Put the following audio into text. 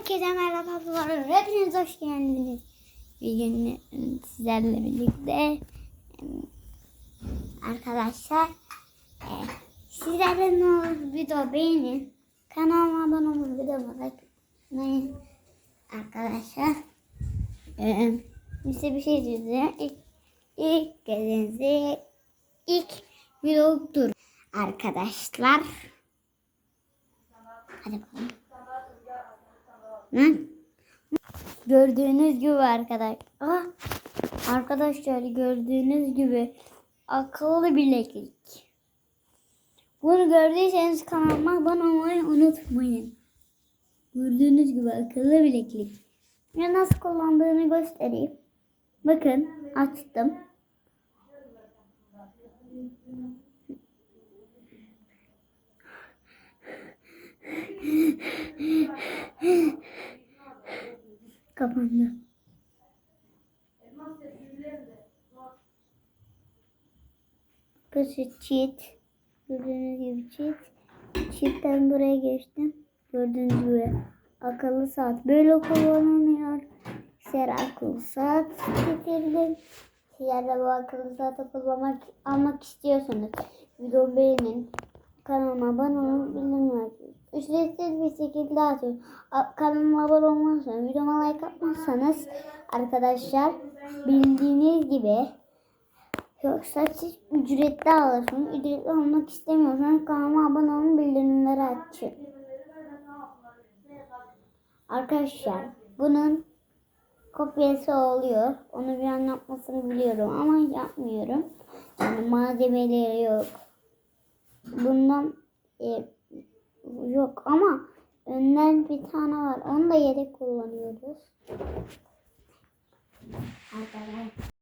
Herkese merhabalar. Hepiniz hoş geldiniz. Bir gün sizlerle birlikte em, arkadaşlar e, sizlerle ne olur video beğenin. Kanalıma abone olun videomu atmayın. Arkadaşlar e, size bir şey diyeceğim. İlk, ilk gelinize ilk vlogdur arkadaşlar. Hadi bakalım. Hı? Gördüğünüz gibi arkadaş. Ah, arkadaşlar gördüğünüz gibi akıllı bileklik. Bunu gördüyseniz kanalıma abone olmayı unutmayın. Gördüğünüz gibi akıllı bileklik. Ya nasıl kullandığını göstereyim. Bakın açtım. Kapandı. Burası çift. Gördüğünüz gibi çift. Çiftten buraya geçtim. Gördüğünüz gibi akıllı saat böyle kullanılıyor. Sizler akıllı saat getirdim. Sizler de bu akıllı saati kullanmak almak istiyorsanız videomu beğenin. Kanalıma abone olun. Bildirimleri ücretsiz bir şekilde atıyorum. Kanalıma abone olmazsanız, videoma like atmazsanız arkadaşlar bildiğiniz gibi yoksa siz ücretli alırsınız. Ücretli olmak istemiyorsanız kanalıma abone olun bildirimleri açın. Arkadaşlar bunun kopyası oluyor. Onu bir anlatmasını biliyorum ama yapmıyorum. Yani malzemeleri yok bundan e, yok ama önden bir tane var. Onu da yedek kullanıyoruz. Arkadaşlar.